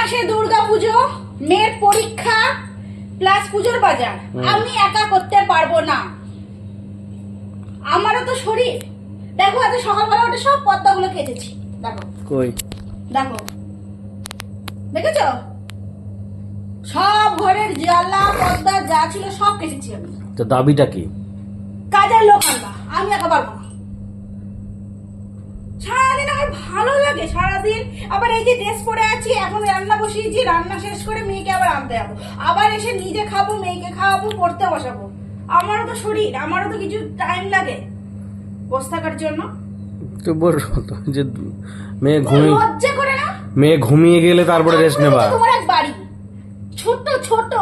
মাসে দুর্গা পুজো মেয়ের পরীক্ষা প্লাস পুজোর বাজার। আমি একা করতে পারব না। আমারও তো শরীর। দেখো আজ সকালবেলা ওটা সব পদ্মাগুলো কেটেছি। দেখো। কই? দেখো। দেখেছ? সব ঘরের জ্বালা পর্দা যা ছিল সব কেটেছি আমি। তো দাবিটা কি? কাজের লোক আনবা আমি একা পারব না। সারাদিন আমার ভালো লাগে সারাদিন। আবার এই যে ড্রেস পরে আছি এখন রান্না বসিয়েছি রান্না শেষ করে মেয়েকে আবার আনতে যাব। আবার এসে নিজে খাব মেয়েকে খাওয়াবো পড়তে বসাবো। আমারও তো শরীর আমারও তো কিছু টাইম লাগে। বসে থাকার জন্য। তো যে মেয়ে ঘুমিয়ে লজ্জা করে না? মেয়ে ঘুমিয়ে গেলে তারপরে রেস্ট নেবা। তোমার এক বাড়ি। ছোট ছোট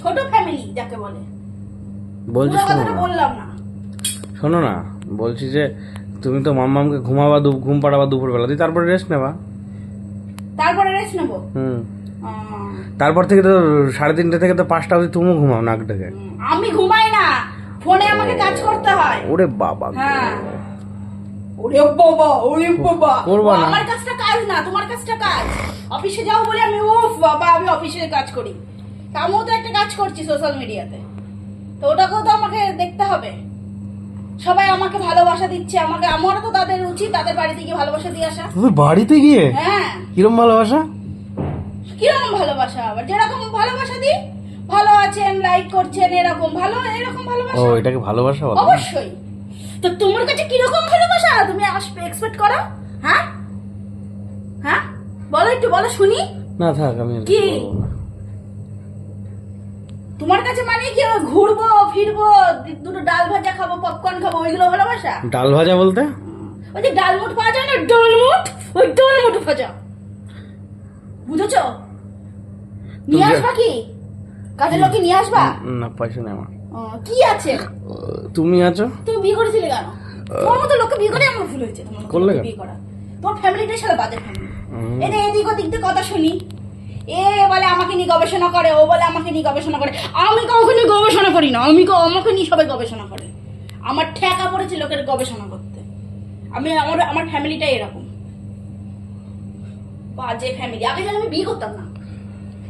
ছোট ফ্যামিলি যাকে বলে। বলছি শোনো না। শোনো না বলছি যে তুমি তো মাম্মামকে ঘুমাবা দু ঘুম পাড়াবা দুপুর বেলা দিয়ে তারপরে রেস্ট নেবা। তারপরে রেস্ট নেব? হুম। তারপর থেকে তো সাড়ে তিনটে থেকে তো পাঁচটা অবধি তুমিও ঘুমাও নাক ডেকে আমি ঘুমাই না। ফোনে আমাকে কাজ করতে হয়। ওরে বাবা হ্যাঁ। ওরে বাবা ওরে বাবা। করবা না। আমার কাজটা কাজ না তোমার কাজটা কাজ। অফিসে যাও বলে আমি উফ বাবা আমি অফিসে কাজ করি। আমিও তো একটা কাজ করছি সোশ্যাল মিডিয়াতে তো ওটাকেও তো আমাকে দেখতে হবে। সবাই আমাকে ভালোবাসা দিচ্ছে আমাকে আমারও তো তাদের উচিত তাদের বাড়িতে গিয়ে ভালোবাসা দিয়ে আসা। তুমি বাড়িতে গিয়ে? হ্যাঁ। কিরম ভালোবাসা? কীরকম ভালোবাসা? আবার যেরকম ভালোবাসা দিই ভালো আছেন লাইক করছেন এরকম ভালো এরকম ভালোবাসা? ও এটাকে ভালোবাসা বলো অবশ্যই। তো তোমার কাছে কীরকম ভালোবাসা? তুমি আসবে এক্সপেক্ট করো। হ্যাঁ? হ্যাঁ? বলো একটু বলো শুনি। না থাক আমি কি? তোমার কাছে মানে কি ঘুরবো ফিরবো দুটো ডাল ভাজা খাব পপকর্ন খাব ওইগুলো ভালোবাসা? ডাল ভাজা বলতে? ওই যে ডালমুট পাওয়া যায় না ডালমুট ওই ডালমুট ভাজা। বুঝেছ? নিয়ে আসবা কি? কাজের লোককে নিয়ে আসবা? না পয়সা নেই আমার। কি আছে? তুমি আছো? তুমি বিয়ে করেছিলে কেন? তোমার মতো লোককে বিয়ে করে আমার ভুল হয়েছে। তোমার করলে বিয়ে করা। তোমার ফ্যামিলিটাই সারা বাজে ফ্যামিলি যে এদিক ওদিক দিয়ে কথা শুনি। এ বলে আমাকে নিয়ে গবেষণা করে ও বলে আমাকে নিয়ে গবেষণা করে। আমি কাউকে নিয়ে গবেষণা করি না আমি কাউ- আমাকে নিয়ে সবাই গবেষণা করে। আমার ঠেকা পড়েছে লোকের গবেষণা করতে। আমি আমার আমার ফ্যামিলিটাই এরকম। বাজে ফ্যামিলি। আগে যেন আমি বিয়ে করতাম না।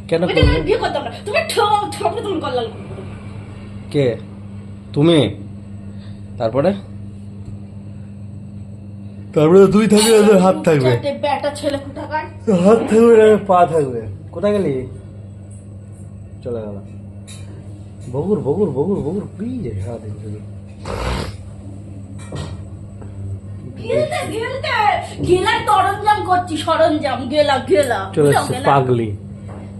কেন? আমি বিয়ে করতাম না। তুমি ঠক তুমি কল্লাল কে? তুমি? তারপরে? তারপরে দুই থাকবে হাত থাকবে। ব্যাটা ছেলে কোথাকার? হাত থাকবে পা থাকবে। কোথায় গেলি? চলে গেল বগুর বগুর বগুর বগুর প্লিজ সারাদিন শুধু। পাগলি।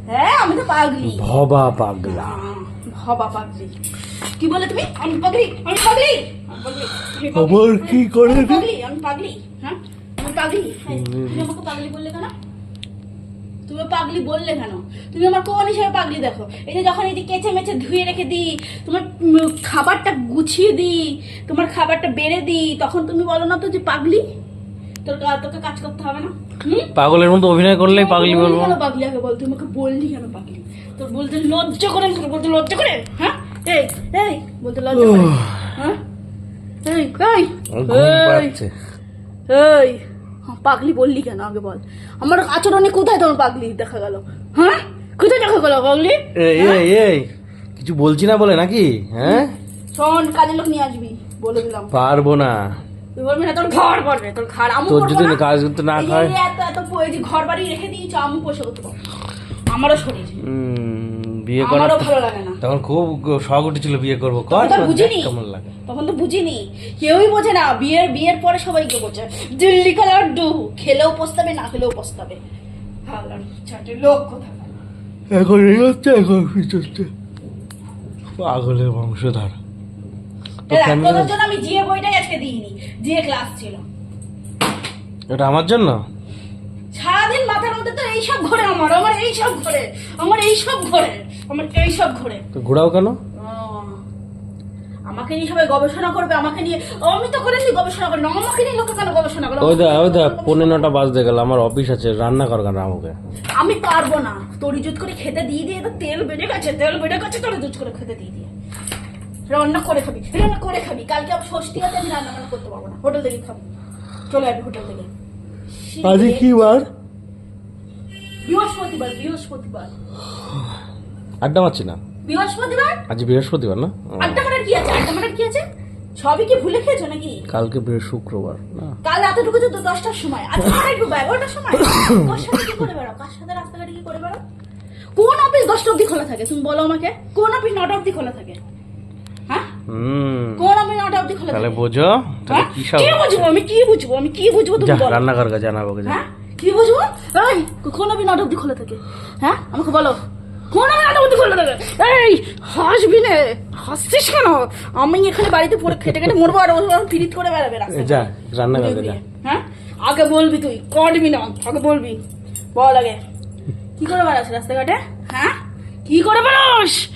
হ্যাঁ আমি তো পাগলি। ভবা পাগলা। হবা পাগলি। কি বলে তুমি? আমি পাগলি আমি পাগলি। কি করে? আমি পাগলি হ্যাঁ? আমি পাগলি হ্যাঁ, আমাকে পাগলি বললে কেন? তুমি পাগলি বললে কেন? তুমি আমার কোন হিসেবে পাগলি দেখো? এই যে যখন এই যে কেচে মেচে ধুয়ে রেখে দিই তোমার খাবারটা গুছিয়ে দিই তোমার খাবারটা বেড়ে দিই তখন তুমি বলো না তো যে পাগলি? তোর তোকে কাজ করতে হবে না? পাগলের মতো অভিনয় করলেই পাগলি বলব। কেন পাগলি আগে বল? তুই আমাকে বললি কেন পাগলি? তোর বলতে লজ্জা করে তোর বলতে লজ্জা করে? হ্যাঁ? এই এই বলতে লজ্জা করে। হ্যাঁ? এই এই এই, এই। পাগলি বললি কেন আগে বল আমার আচরণে কোথায় তোমার পাগলি দেখা গেল হ্যাঁ কোথায় দেখা গেল পাগলি এই কিছু বলছি না বলে নাকি হ্যাঁ শোন কাজের লোক নিয়ে আসবি বলে দিলাম। পারব না। তুই বলবি না তোর ঘর তোর ঘর আমু তোর যদি কাজ করতে না খায়। এত ঘর বাড়ি রেখে দিয়েছ আমু পোষে করতে পারব না। আমারও শরীর। বিয়ে করার আমারও ভালো লাগে না। তখন খুব শখ উঠেছিল বিয়ে করব। কর বুঝিনি। কেমন লাগে। তখন তো বুঝিনি। কেউই বোঝে না। বিয়ের বিয়ের পরে সবাইকে বোঝে। দিল্লি কা লাড্ডু খেলেও পস্তাবে না খেলেও পস্তাবে। লোক এখন এই হচ্ছে এখন কি চলছে পাগলের বংশধার। আমি জিএ বইটাই আজকে দিইনি জিএ ক্লাস ছিল। এটা আমার জন্য? সারাদিন মাথার মধ্যে তো এইসব ঘোরে আমার আমার এইসব ঘোরে আমার এইসব ঘোরে। আমার এইসব ঘোরে। তো ঘোরাও কেন? ও, আমাকে নিয়ে সবাই গবেষণা করবে আমাকে নিয়ে আমি তো করেছি গবেষণা করি না আমাকে নিয়ে লোকে কেন গবেষণা করে? ওই দেখ ওই দেখ পনেরো নটা বাজতে গেল আমার অফিস আছে রান্না কর কেন আমাকে? আমি পারব না তরি জুত করে খেতে দিয়ে দিয়ে তো তেল বেড়ে গেছে তেল বেড়ে গেছে তরি জুত করে খেতে দিয়ে দিয়ে। রান্না করে খাবি রান্না করে খাবি কালকে আবার ষষ্ঠী আছে আমি রান্না বান্না করতে পারব না হোটেল থেকে খাব। চলে আসবি হোটেল থেকে। আজকে কি বার? বৃহস্পতিবার বৃহস্পতিবার। আড্ডা মারছি না। বৃহস্পতিবার? আজ বৃহস্পতিবার না? আড্ডা মারার কি আছে? আড্ডা মারার কি আছে? সবই কি ভুলে খেয়েছো নাকি? কালকে বৃহ শুক্রবার না। কাল এতটুকু তো দশটার সময়। কটায় ঢুকবো? এগারোটার সময়? সাথে কি করে বেড়াও? কার সাথে রাস্তাঘাটে কি করে বেড়াও? কোন অফিস দশটা অব্দি খোলা থাকে? তুমি বলো আমাকে। কোন অফিস নটা অব্দি খোলা থাকে? হ্যাঁ? কোন অফিস নটা অব্দি খোলা তাহলে থাকে? বোঝো। তাহলে হ্যাঁ? কি সব কি বুঝব আমি? কি বুঝব? আমি কি বুঝব তুমি যা বলো। রান্নাঘর জানাব হ্যাঁ? কি বুঝব? এই কোন অফিস নটা অব্দি খোলা থাকে? হ্যাঁ? আমাকে বলো। কোন এই হাসবি নে? হাসছিস কেন? আমি এখানে বাড়িতে পড়ে খেটে খেটে মরবো আর ওরকম ফিরিত করে বেড়াবে। যা রান্না যা। হ্যাঁ? আগে বলবি তুই করবি না আগে বলবি। বল আগে। কি করে বেড়াস রাস্তাঘাটে? হ্যাঁ? কি করে বেড়াস?